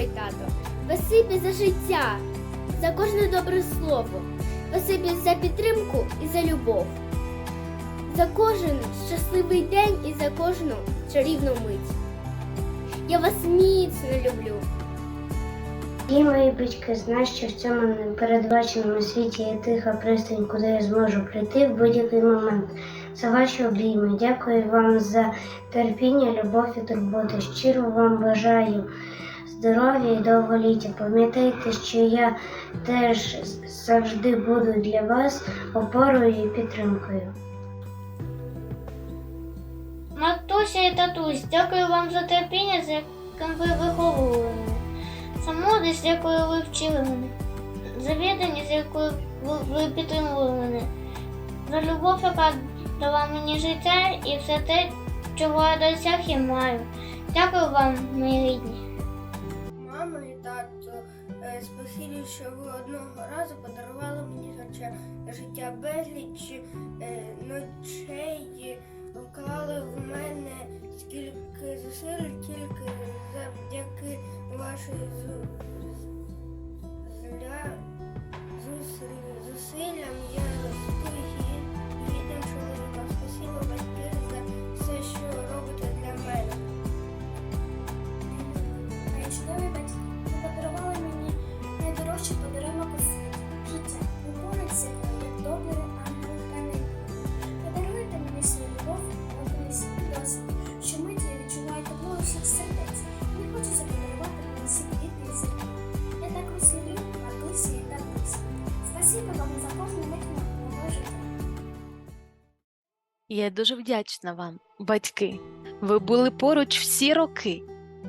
мамо тато. Спасибі за життя, за кожне добре слово. Спасибі за підтримку і за любов. За кожен щасливий день і за кожну чарівну мить. Я вас міцно люблю. І мої батьки знають, що в цьому непередбаченому світі є тиха пристань, куди я зможу прийти в будь-який момент. За ваші обійми. Дякую вам за терпіння, любов і турботу. Щиро вам бажаю здоров'я і довголіття. Пам'ятайте, що я теж завжди буду для вас опорою і підтримкою. Матуся і татусь, дякую вам за терпіння, за яким ви виховували мене. За мудрість, якою ви вчили мене. За відданість, якою ви підтримували мене. За любов, яка дала мені життя і все те, чого я досяг і маю. Дякую вам, мої рідні. Тато, е, спасибі, що ви одного разу подарували мені життя, життя безліч е, ночей, вклали в мене скільки зусиль, тільки завдяки зу- зусиллям я росту гі- гідним чоловіком. Спасибо батьки за все, що робите для мене. Спасибо вам за кожну мить життя. Я дуже вдячна вам, батьки. Ви були поруч всі роки.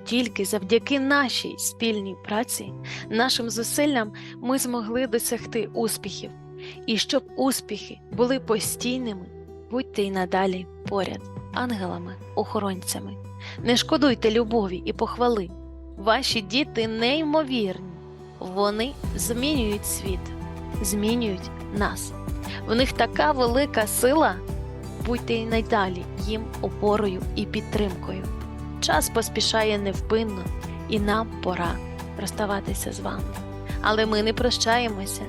Тільки завдяки нашій спільній праці, нашим зусиллям ми змогли досягти успіхів. І щоб успіхи були постійними, будьте й надалі поряд, ангелами, охоронцями. Не шкодуйте любові і похвали. Ваші діти неймовірні. Вони змінюють світ, змінюють нас. В них така велика сила будьте й найдалі їм опорою і підтримкою. Час поспішає невпинно, і нам пора розставатися з вами. Але ми не прощаємося.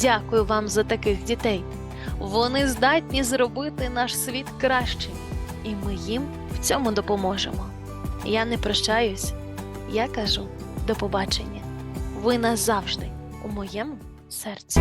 Дякую вам за таких дітей. Вони здатні зробити наш світ кращим, і ми їм в цьому допоможемо. Я не прощаюсь, я кажу до побачення. Ви назавжди у моєму серці.